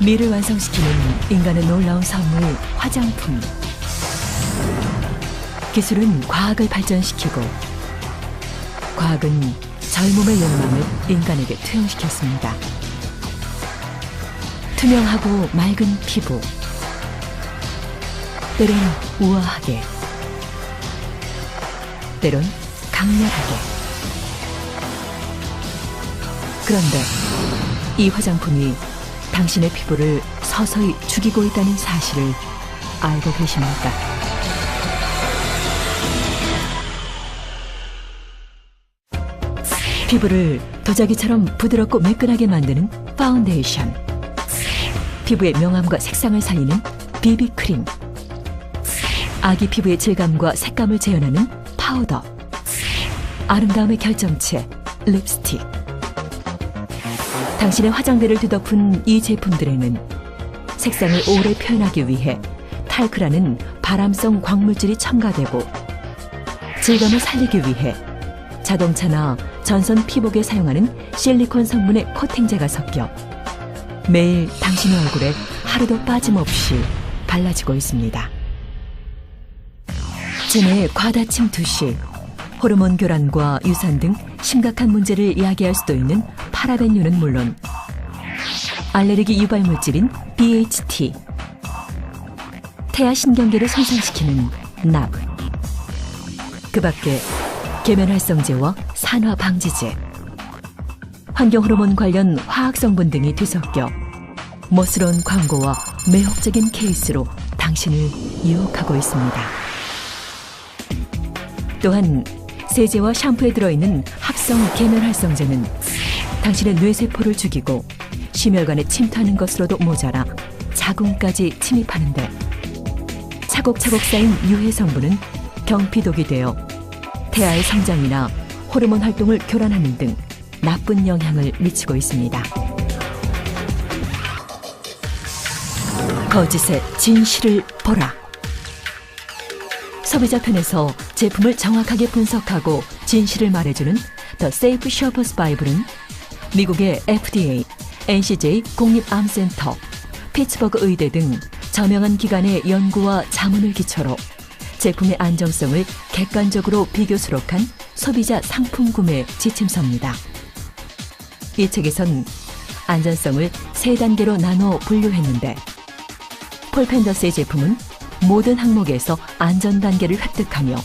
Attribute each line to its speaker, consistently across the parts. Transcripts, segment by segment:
Speaker 1: 미를 완성시키는 인간의 놀라운 선물 화장품. 기술은 과학을 발전시키고 과학은 젊음의 욕망을 인간에게 투영시켰습니다. 투명하고 맑은 피부. 때론 우아하게. 때론 강렬하게. 그런데 이 화장품이 당신의 피부를 서서히 죽이고 있다는 사실을 알고 계십니까? 피부를 도자기처럼 부드럽고 매끈하게 만드는 파운데이션. 피부의 명암과 색상을 살리는 비비크림. 아기 피부의 질감과 색감을 재현하는 파우더. 아름다움의 결정체 립스틱. 당신의 화장대를 뒤덮은 이 제품들에는 색상을 오래 표현하기 위해 탈크라는 바람성 광물질이 첨가되고 질감을 살리기 위해 자동차나 전선 피복에 사용하는 실리콘 성분의 코팅제가 섞여 매일 당신의 얼굴에 하루도 빠짐없이 발라지고 있습니다. 체내의 과다침 투시, 호르몬 교란과 유산 등 심각한 문제를 야기할 수도 있는 파라벤유는 물론 알레르기 유발 물질인 DHT, 태아 신경계를 손상시키는 납, 그 밖에 계면활성제와 산화 방지제, 환경 호르몬 관련 화학 성분 등이 뒤섞여 멋스러운 광고와 매혹적인 케이스로 당신을 유혹하고 있습니다. 또한 세제와 샴푸에 들어있는 합성 계면활성제는 당신의 뇌세포를 죽이고 심혈관에 침투하는 것으로도 모자라 자궁까지 침입하는데 차곡차곡 쌓인 유해 성분은 경피독이 되어 태아의 성장이나 호르몬 활동을 교란하는 등 나쁜 영향을 미치고 있습니다. 거짓의 진실을 보라. 소비자 편에서 제품을 정확하게 분석하고 진실을 말해주는 더 세이프 셔퍼스 바이블은 미국의 FDA, NCJ 국립암센터, 피츠버그 의대 등 저명한 기관의 연구와 자문을 기초로 제품의 안정성을 객관적으로 비교 수록한 소비자 상품 구매 지침서입니다. 이 책에선 안전성을 세 단계로 나눠 분류했는데 폴 펜더스의 제품은 모든 항목에서 안전 단계를 획득하며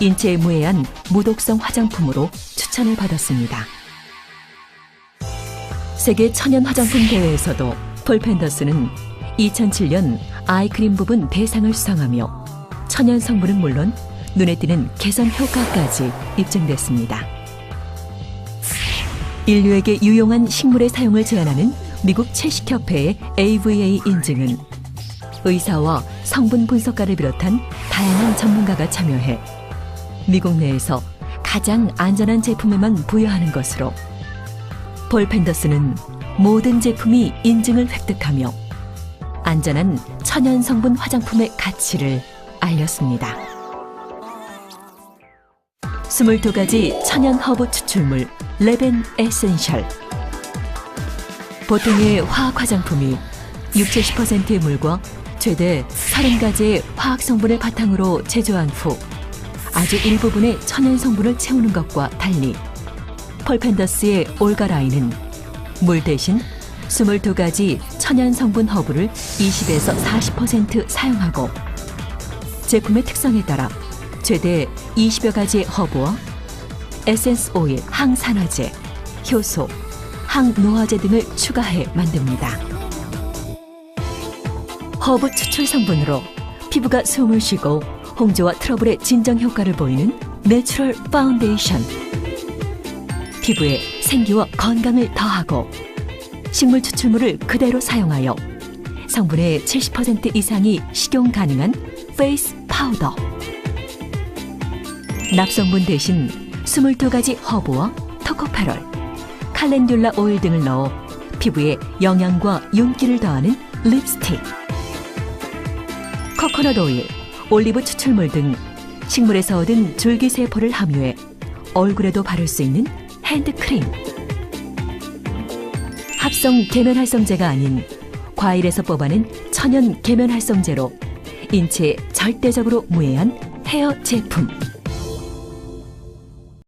Speaker 1: 인체에 무해한 무독성 화장품으로 추천을 받았습니다. 세계 천연 화장품 대회에서도 폴펜더스는 2007년 아이크림 부분 대상을 수상하며 천연 성분은 물론 눈에 띄는 개선 효과까지 입증됐습니다. 인류에게 유용한 식물의 사용을 제한하는 미국 채식협회의 AVA 인증은 의사와 성분 분석가를 비롯한 다양한 전문가가 참여해 미국 내에서 가장 안전한 제품에만 부여하는 것으로 폴 펜더스는 모든 제품이 인증을 획득하며 안전한 천연 성분 화장품의 가치를 알렸습니다. 22가지 천연 허브 추출물 레벤 에센셜 보통의 화학 화장품이 60, 70%의 물과 최대 30가지의 화학 성분을 바탕으로 제조한 후 아주 일부분의 천연 성분을 채우는 것과 달리 펄펜더스의 올가 라인은 물 대신 22가지 천연 성분 허브를 20에서 40% 사용하고 제품의 특성에 따라 최대 20여 가지의 허브와 에센스 오일, 항산화제, 효소, 항노화제 등을 추가해 만듭니다. 허브 추출 성분으로 피부가 숨을 쉬고 홍조와 트러블의 진정 효과를 보이는 내추럴 파운데이션. 피부에 생기와 건강을 더하고 식물 추출물을 그대로 사용하여 성분의 70% 이상이 식용 가능한 페이스 파우더. 납성분 대신 22가지 허브와 토코페롤, 칼렌듈라 오일 등을 넣어 피부에 영양과 윤기를 더하는 립스틱. 코코넛 오일, 올리브 추출물 등 식물에서 얻은 줄기세포를 함유해 얼굴에도 바를 수 있는 핸드크림. 합성 계면활성제가 아닌 과일에서 뽑아낸 천연 계면 활성제로 인체에 절대적으로 무해한 헤어 제품.